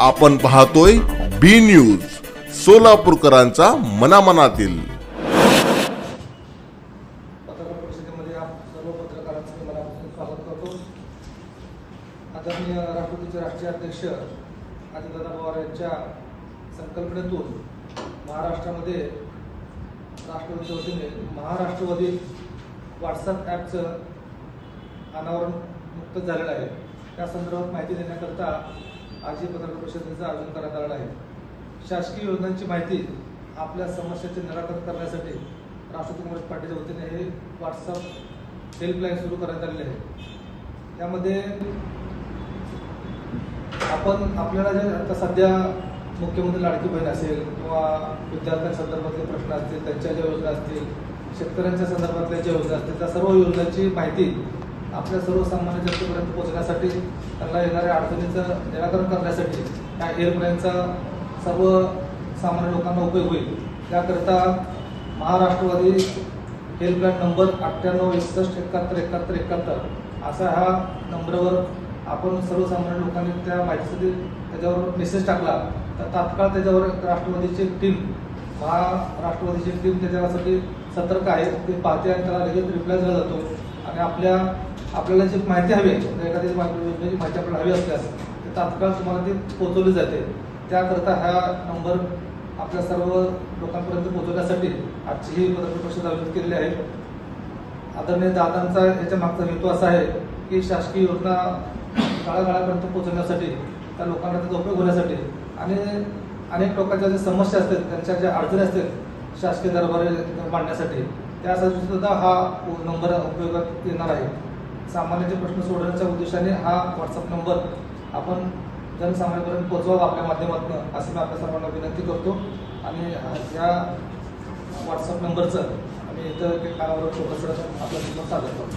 आपण पाहतोय बी न्यूज सोलापूरकरांचा मनामनातील. पत्रकार परिषदेमध्ये आप सर्व पत्रकारांचं मी आदरणीय राष्ट्रपतीचे राष्ट्रीय अध्यक्ष अजितदादा पवार यांच्या संकल्पनेतून महाराष्ट्रामध्ये राष्ट्रवादीच्या वतीने महाराष्ट्रवादी व्हॉट्सअप ॲपचं अनावरण नुकतंच झालेलं आहे. त्या संदर्भात माहिती देण्याकरता आज ही पत्रकार परिषदेचं आयोजन करण्यात आलेलं आहे. शासकीय योजनांची माहिती आपल्या समस्याचे निराकरण करण्यासाठी राष्ट्रवादी काँग्रेस पार्टीच्या वतीने हे व्हॉट्सअप हेल्पलाईन सुरू करण्यात आलेली आहे. त्यामध्ये आपण आपल्याला जे आता सध्या मुख्यमंत्री लाडकी बहीण असेल किंवा विद्यार्थ्यांसंदर्भातले प्रश्न असतील त्यांच्या ज्या योजना असतील शेतकऱ्यांच्या संदर्भातल्या ज्या योजना असतील त्या सर्व योजनांची माहिती आपल्या सर्वसामान्य जनतेपर्यंत पोहोचण्यासाठी त्यांना येणाऱ्या अडचणीचं निराकरण करण्यासाठी या हेल्पलाईनचा सर्व सामान्य लोकांना उपयोग होईल. त्याकरिता महाराष्ट्रवादी हेल्पलाईन नंबर अठ्ठ्याण्णव एकसष्ट एकाहत्तर एकाहत्तर एकाहत्तर असा हा नंबरवर आपण सर्वसामान्य लोकांनी त्या माहितीसाठी त्याच्यावर मेसेज टाकला तर तात्काळ त्याच्यावर राष्ट्रवादीची टीम महाराष्ट्रवादीची टीम त्याच्यासाठी सतर्क आहे. ते पाहते आणि त्याला लगेच रिप्लाय दिला जातो. आणि आपल्या आपल्याला जी माहिती हवी आहे समजा एखादी माहिती योजनेची माहिती आपल्याला हवी असल्यास तात्काळ तुम्हाला ती पोहोचवली जाते. त्याकरता हा नंबर आपल्या सर्व लोकांपर्यंत पोहोचवण्यासाठी आजची ही पत्रकार परिषद आयोजित केलेली आहे. आदरणीय दादांचा याच्या मागचा हेतू असा आहे की शासकीय योजना काळागाळापर्यंत पोहोचवण्यासाठी त्या लोकांना त्याचा उपयोग होण्यासाठी आणि अनेक लोकांच्या ज्या समस्या असतात त्यांच्या ज्या अडचणी असतात शासकीय दरबारी मांडण्यासाठी त्यासाठी सुद्धा हा नंबर उपयोगात येणार आहे. सामान्याचे प्रश्न सोडवण्याच्या उद्देशाने हा व्हॉट्सअप नंबर आपण जनसामान्यापर्यंत पोहोचवावा आपल्या माध्यमातून असं मी आपल्या सर्वांना विनंती करतो. आणि या व्हॉट्सअप नंबरचं आम्ही इतर कानावर छोटंसं आपल्या सादर करतो.